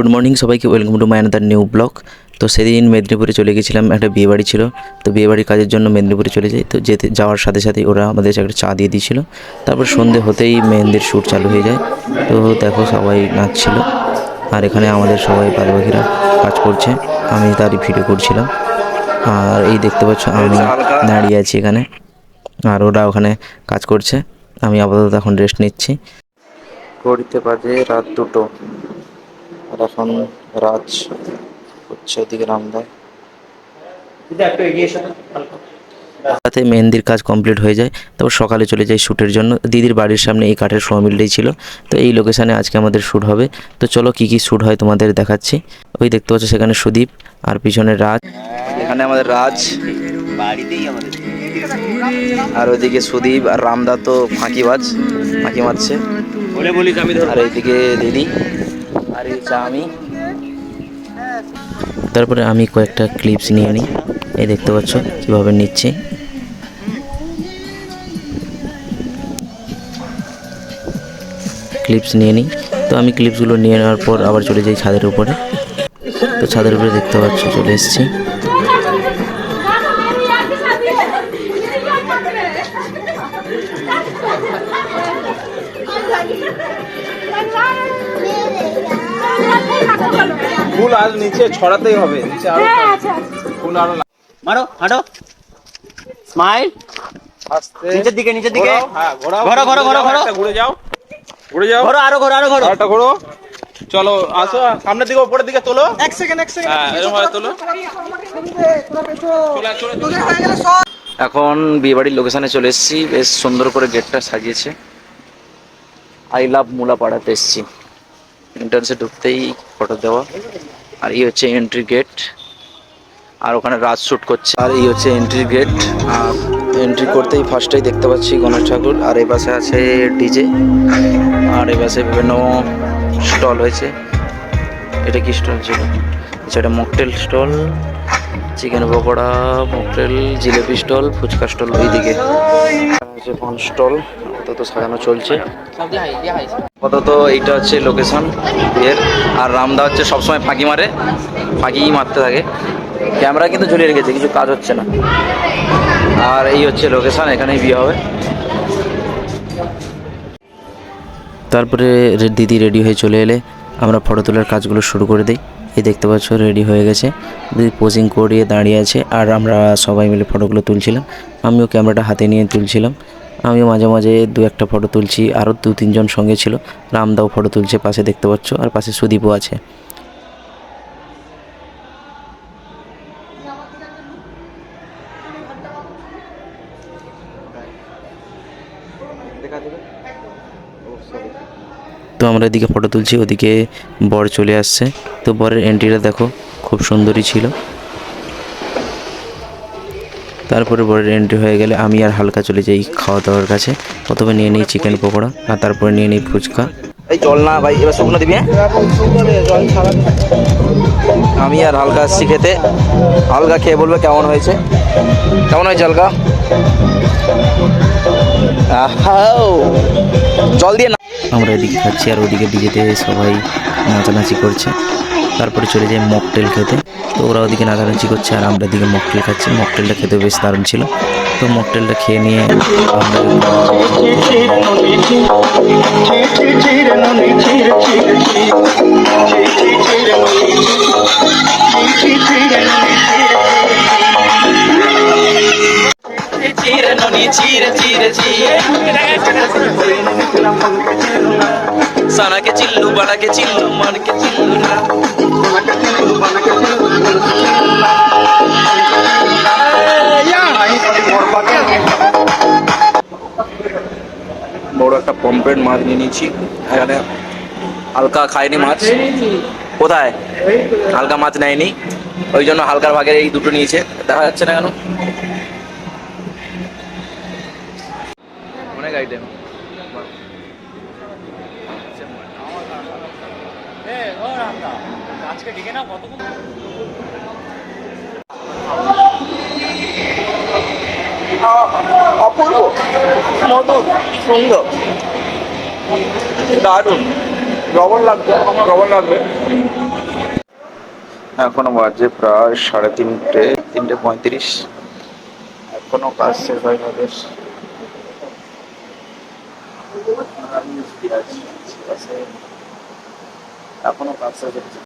Good morning সবাইকে welcome to my another new blog তো সেদিন মেদিনীপুরে চলে গেছিলাম, একটা বিয়েবাড়ি ছিল। তো বিয়েবাড়ির কাজের জন্য মেদিনীপুরে চলে যাই। তো যেতে, যাওয়ার সাথে সাথেই ওরা আমাদের একটা চা দিয়ে দিয়েছিল। তারপর সন্ধে হতেই মেহেন্দির শ্যুট চালু হয়ে যায়। তো দেখো সবাই নাচছিল। আর এখানে আমাদের সবাই বাদবাকিরা কাজ করছে। আমি তারই ভিডিও করছিলাম। আর এই দেখতে পাচ্ছ, আমি দাঁড়িয়ে আছি এখানে। আর ওরা ওখানে কাজ করছে। আমি আপাতত এখন রেস্ট নিচ্ছি। ঘড়িতে বাজে রাত দুটো। এখন রাজ হচ্ছে ওদিকে রামদায় রাতে মেহেন্দির কাজ কমপ্লিট হয়ে যায় তারপর সকালে চলে যাই শ্যুটের জন্য। দিদির বাড়ির সামনে এই কাঠের সমিলটাই ছিল। তো এই লোকেশানে আজকে আমাদের শ্যুট হবে। তো চলো কি কি শ্যুট হয় তোমাদের দেখাচ্ছি। ওই দেখতে পাচ্ছ সেখানে সুদীপ আর পিছনে রাজ। এখানে আমাদের রাজ। বাড়িতেই আমাদের। আর ওইদিকে সুদীপ আর রামদা তো ফাঁকিবাজ ফাঁকি মারছে। বলে বলিস আমি আর এইদিকে দিদি। আর আমি। তারপরে আমি কয়েকটা ক্লিপস নিয়ে নিই। এই দেখতে পাচ্ছ কীভাবে নিচ্ছি। ক্লিপস নিয়ে নিই। তো আমি ক্লিপসগুলো নিয়ে নেওয়ার পর আবার চলে যাই ছাদের উপরে। তো ছাদের উপরে দেখতে পাচ্ছ চলে এসেছি। ফুল আর নিচে ছড়াতেই হবে নিচে আরও ফুল আরও মারো হাঁটো। স্মাইল। নিচের দিকে নিচের দিকে। হ্যাঁ ঘোরো, ঘোরো, ঘোরো, ঘোরো। ঘুরে যাও ঘুরে যাও। ঘোরো আরও ঘোরো আরও ঘোরো আরেকটা ঘোরো। চলো আসো সামনের দিকে উপরের দিকে তোলো। এক সেকেন্ড এক সেকেন্ড। হ্যাঁ এরকম ভাবে তোলো। এখন বিয়েবাড়ির লোকেশনে চলে এসেছি। বেশ সুন্দর করে গেটটা সাজিয়েছে। আই লাভ মুলাপাড়াতে এসেছি। এন্ট্রান্সে ঢুকতেই ফটো দেওয়া। আর এই হচ্ছে এন্ট্রি গেট আর ওখানে রাজ শ্যুট করছে। আর এই হচ্ছে এন্ট্রি গেট আর এন্ট্রি করতেই ফার্স্টেই দেখতে পাচ্ছি গণেশ ঠাকুর। আর এই পাশে আছে ডিজে আর এই পাশে বিভিন্ন স্টল হয়েছে। এটা কি স্টল ছিল এটা mocktail stall chicken pakora mocktail jalebi stall fuchka stall ওইদিকে। হচ্ছে পান স্টল আপাতত সাজানো চলছে। আপাতত এইটা হচ্ছে লোকেশন বিয়ের আর রামদা হচ্ছে সবসময় ফাঁকি মারে ফাঁকি মারতে থাকে। ক্যামেরা কিন্তু ঝুলিয়ে রেখেছে কিছু কাজ হচ্ছে না। আর এই হচ্ছে লোকেশন এখানেই বিয়ে হবে। তারপরে দিদি রেডি হয়ে চলে এলে আমরা ফটো তোলার কাজগুলো শুরু করে দিই। এই দেখতে পাচ্ছ রেডি হয়ে গেছে। দিদি পোজিং করিয়ে দাঁড়িয়ে আছে আর আমরা সবাই মিলে ফটোগুলো তুলছিলাম। আমিও ক্যামেরাটা হাতে নিয়ে তুলছিলাম। আমিও মাঝে মাঝে দু একটা ফটো তুলছি, আরও দু তিনজন সঙ্গে ছিল। রামদাও ফটো তুলছে পাশে দেখতে পাচ্ছ, আর পাশে সুদীপও আছে। তো আমরা এদিকে ফটো তুলছি, ওদিকে বর চলে আসছে। তো বরের এন্ট্রিটা দেখো, খুব সুন্দরই ছিল। তারপরে বরের এন্ট্রি হয়ে গেলে আমি আর হালকা চলে যাই খাওয়া দাওয়ার কাছে। প্রথমে নিয়ে নিই চিকেন পকোড়া, আর তারপরে নিয়ে নিই ফুচকা। জল না ভাই, এবার শুকনো দিবি হ্যাঁ? আমি আর হালকা আসছি খেতে। হালকা খেয়ে বলবে কেমন হয়েছে। কেমন হয়েছে হালকা। জল দিয়ে আমরা এদিকে খাচ্ছি আর ওদিকে ডিজেতে সবাই নাচানাচি করছে। তারপরে চলে যাই মকটেল খেতে। তো ওরা ওদিকে নাচানাচি করছে আর আমরা এদিকে মকটেল খাচ্ছি। মকটেলটা খেতে বেশ দারুণ ছিল। তো মকটেলটা খেয়ে নিয়ে আমরা সানাকে চিল্লু বাড়াকে চিল্লু, মানকে চিল্লু না। বড় একটা পম্পলেট মাছ নিয়ে নিয়েছি। এখানে হালকা খায়নি মাছ। কোথায়? হালকা মাছ নেয়নি। ওই জন্য হালকার ভাগের এই দুটো নিয়েছে। দেখা যাচ্ছে না কেন? আইটেম অপূর্ব মধুর সুন্দর। দারুণ। লবণ লাগবে আমার লবণ লাগবে। এখনও বাজে প্রায় সাড়ে তিনটে তিনটে পঁয়ত্রিশ। এখনও কাজ শেষ হয়নি ওদের এখনও কাজ শেষ হচ্ছে